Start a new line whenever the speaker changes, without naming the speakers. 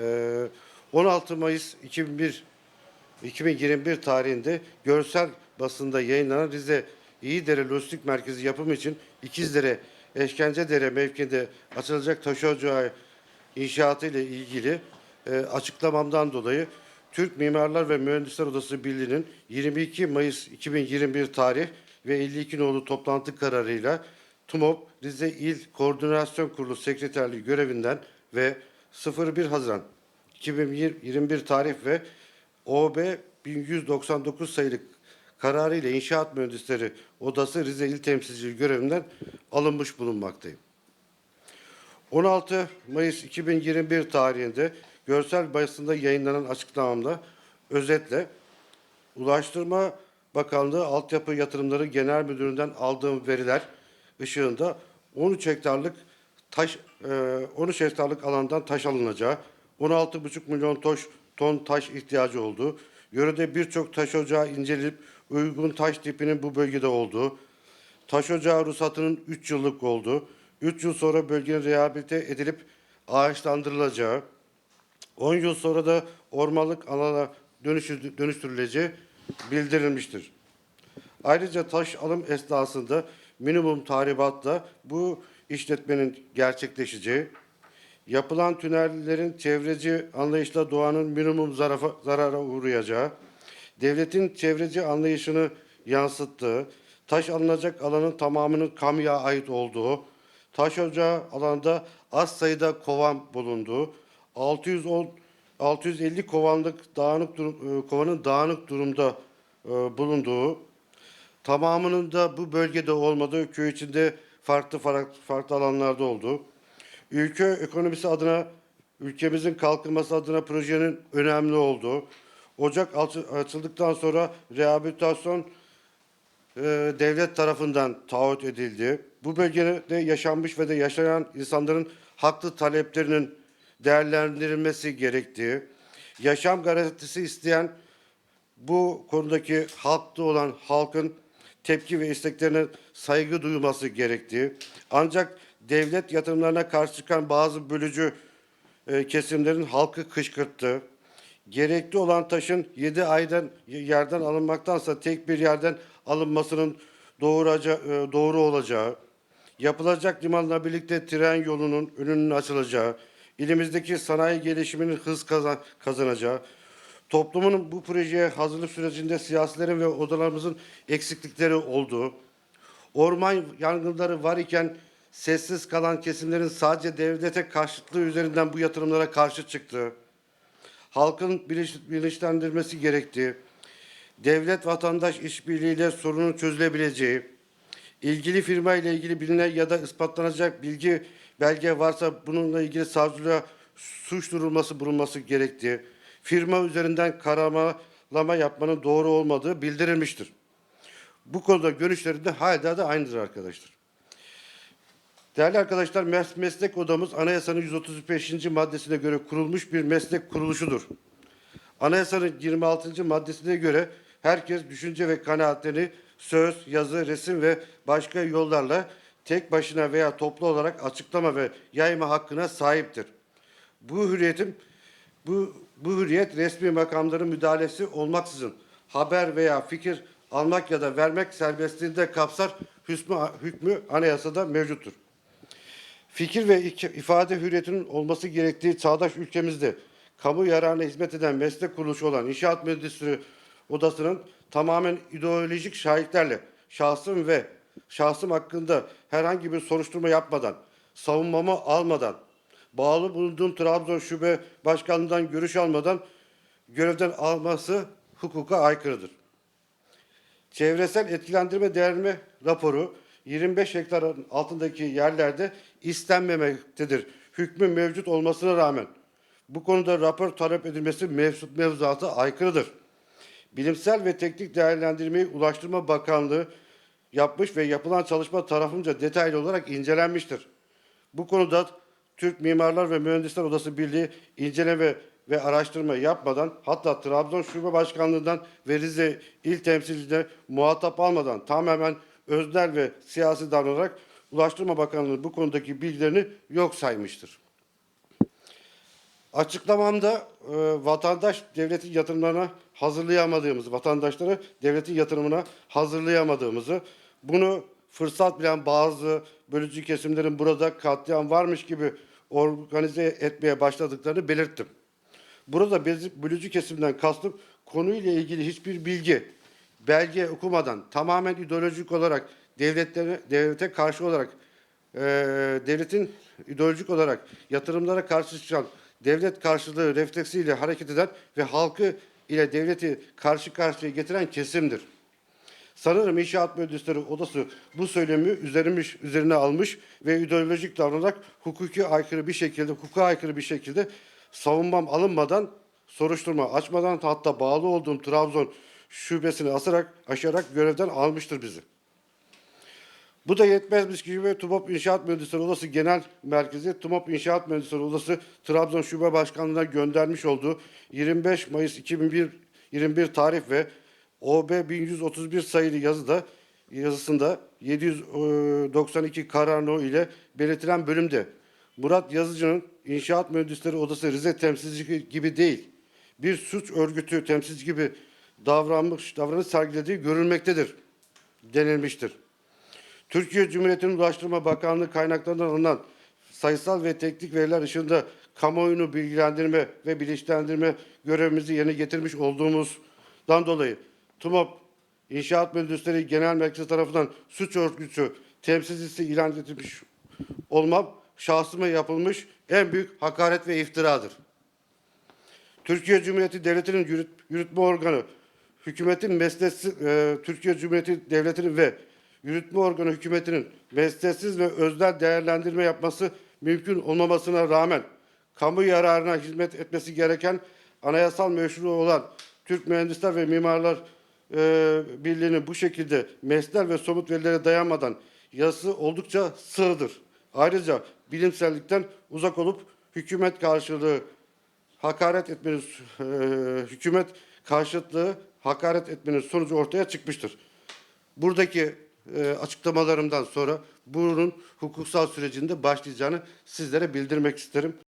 Ee, 16 Mayıs 2001 2021 tarihinde görsel basında yayınlanan Rize İyidere Lojistik Merkezi yapımı için İkizdere Eşkencedere mevkinde açılacak taş ocağı inşaatı ile ilgili e, açıklamamdan dolayı Türk Mimarlar ve Mühendisler Odası Birliği'nin 22 Mayıs 2021 tarih ve 52 nolu toplantı kararıyla TUMOP Rize İl Koordinasyon Kurulu Sekreterliği görevinden ve 01 Haziran 2021 tarih ve OB 1199 sayılı kararı ile İnşaat Mühendisleri Odası Rize İl Temsilciliği görevinden alınmış bulunmaktayım. 16 Mayıs 2021 tarihinde görsel basında yayınlanan açıklamamda özetle Ulaştırma Bakanlığı Altyapı Yatırımları Genel Müdürü'nden aldığım veriler ışığında 13 hektarlık taş e, 13 hektarlık alandan taş alınacağı, 16,5 milyon toş, ton taş ihtiyacı olduğu, yörede birçok taş ocağı inceleyip uygun taş tipinin bu bölgede olduğu, taş ocağı ruhsatının 3 yıllık olduğu, 3 yıl sonra bölgenin rehabilite edilip ağaçlandırılacağı, 10 yıl sonra da ormanlık alana dönüştürüleceği bildirilmiştir. Ayrıca taş alım esnasında minimum tahribatla bu işletmenin gerçekleşeceği, yapılan tünellerin çevreci anlayışla doğanın minimum zarafa, zarara uğrayacağı, devletin çevreci anlayışını yansıttığı, taş alınacak alanın tamamının kamuya ait olduğu, taş ocağı alanda az sayıda kovan bulunduğu, 610 650 kovanlık dağınık durum, e, kovanın dağınık durumda e, bulunduğu, tamamının da bu bölgede olmadığı, köy içinde farklı farklı, alanlarda olduğu, ülke ekonomisi adına, ülkemizin kalkınması adına projenin önemli olduğu, Ocak açı- açıldıktan sonra rehabilitasyon e, devlet tarafından taahhüt edildi. Bu bölgede yaşanmış ve de yaşayan insanların haklı taleplerinin değerlendirilmesi gerektiği, yaşam garantisi isteyen bu konudaki halkta olan halkın tepki ve isteklerine saygı duyulması gerektiği, ancak devlet yatırımlarına karşı çıkan bazı bölücü e, kesimlerin halkı kışkırttı. Gerekli olan taşın 7 aydan yerden alınmaktansa tek bir yerden alınmasının doğuraca, e, doğru olacağı, yapılacak limanla birlikte tren yolunun önünün açılacağı, ilimizdeki sanayi gelişiminin hız kazan, kazanacağı, toplumun bu projeye hazırlık sürecinde siyasilerin ve odalarımızın eksiklikleri olduğu, orman yangınları var iken sessiz kalan kesimlerin sadece devlete karşıtlığı üzerinden bu yatırımlara karşı çıktığı, halkın bilinç- bilinçlendirmesi gerektiği, devlet vatandaş işbirliğiyle sorunun çözülebileceği, ilgili firma ile ilgili bilinen ya da ispatlanacak bilgi belge varsa bununla ilgili savcılığa suç durulması bulunması gerektiği, firma üzerinden karamalama yapmanın doğru olmadığı bildirilmiştir. Bu konuda görüşleri de hala da aynıdır arkadaşlar. Değerli arkadaşlar, mes- meslek odamız anayasanın 135. maddesine göre kurulmuş bir meslek kuruluşudur. Anayasanın 26. maddesine göre herkes düşünce ve kanaatlerini söz, yazı, resim ve başka yollarla tek başına veya toplu olarak açıklama ve yayma hakkına sahiptir. Bu hürriyetin bu, bu hürriyet resmi makamların müdahalesi olmaksızın haber veya fikir almak ya da vermek serbestliğinde kapsar hükmü, hükmü anayasada mevcuttur. Fikir ve ifade hürriyetinin olması gerektiği çağdaş ülkemizde kamu yararına hizmet eden meslek kuruluşu olan İnşaat Mühendisleri Odası'nın tamamen ideolojik şahitlerle şahsım ve şahsım hakkında herhangi bir soruşturma yapmadan, savunmamı almadan, bağlı bulunduğum Trabzon Şube Başkanlığı'ndan görüş almadan görevden alması hukuka aykırıdır. Çevresel etkilendirme değerlendirme raporu 25 hektarın altındaki yerlerde istenmemektedir. Hükmü mevcut olmasına rağmen bu konuda rapor talep edilmesi mevcut mevzuata aykırıdır. Bilimsel ve teknik değerlendirmeyi Ulaştırma Bakanlığı yapmış ve yapılan çalışma tarafınca detaylı olarak incelenmiştir. Bu konuda Türk Mimarlar ve Mühendisler Odası Birliği inceleme ve araştırma yapmadan hatta Trabzon Şube Başkanlığı'ndan ve Rize İl Temsilciliğine muhatap almadan tamamen öznel ve siyasi davranarak Ulaştırma Bakanlığı bu konudaki bilgilerini yok saymıştır. Açıklamamda e, vatandaş devletin yatırımlarına hazırlayamadığımızı, vatandaşları devletin yatırımına hazırlayamadığımızı, bunu fırsat bilen bazı bölücü kesimlerin burada katliam varmış gibi organize etmeye başladıklarını belirttim. Burada bölücü kesimden kastım konuyla ilgili hiçbir bilgi, belge okumadan tamamen ideolojik olarak devletlere, devlete karşı olarak eee, devletin ideolojik olarak yatırımlara karşı çıkan devlet karşılığı refleksiyle hareket eden ve halkı ile devleti karşı karşıya getiren kesimdir. Sanırım İnşaat Mühendisleri Odası bu söylemi üzermiş, üzerine almış ve ideolojik davranarak hukuki aykırı bir şekilde, hukuka aykırı bir şekilde savunmam alınmadan, soruşturma açmadan hatta bağlı olduğum Trabzon şubesini asarak, aşarak görevden almıştır bizi. Bu da yetmezmiş gibi TUMOP İnşaat Mühendisleri Odası Genel Merkezi, TUMOP İnşaat Mühendisleri Odası Trabzon Şube Başkanlığı'na göndermiş olduğu 25 Mayıs 2001 21 tarih ve OB 1131 sayılı yazıda yazısında 792 kararno ile belirtilen bölümde Murat Yazıcı'nın İnşaat Mühendisleri Odası Rize temsilcisi gibi değil, bir suç örgütü temsilci gibi davranmış, davranış sergilediği görülmektedir denilmiştir. Türkiye Cumhuriyeti'nin Ulaştırma Bakanlığı kaynaklarından alınan sayısal ve teknik veriler ışığında kamuoyunu bilgilendirme ve bilinçlendirme görevimizi yerine getirmiş olduğumuzdan dolayı TUMOP İnşaat Mühendisleri Genel Merkezi tarafından suç örgütü temsilcisi ilan edilmiş olmam şahsıma yapılmış en büyük hakaret ve iftiradır. Türkiye Cumhuriyeti Devleti'nin yürüt, yürütme organı, hükümetin mesnetsiz, e, Türkiye Cumhuriyeti Devleti'nin ve yürütme organı hükümetinin mesnetsiz ve öznel değerlendirme yapması mümkün olmamasına rağmen kamu yararına hizmet etmesi gereken anayasal meşru olan Türk Mühendisler ve Mimarlar e, Birliği'nin bu şekilde mesnel ve somut verilere dayanmadan yazısı oldukça sığdır. Ayrıca bilimsellikten uzak olup hükümet karşılığı hakaret etmenin e, hükümet karşıtlığı hakaret etmenin sonucu ortaya çıkmıştır. Buradaki e, açıklamalarımdan sonra bunun hukuksal sürecinde başlayacağını sizlere bildirmek isterim.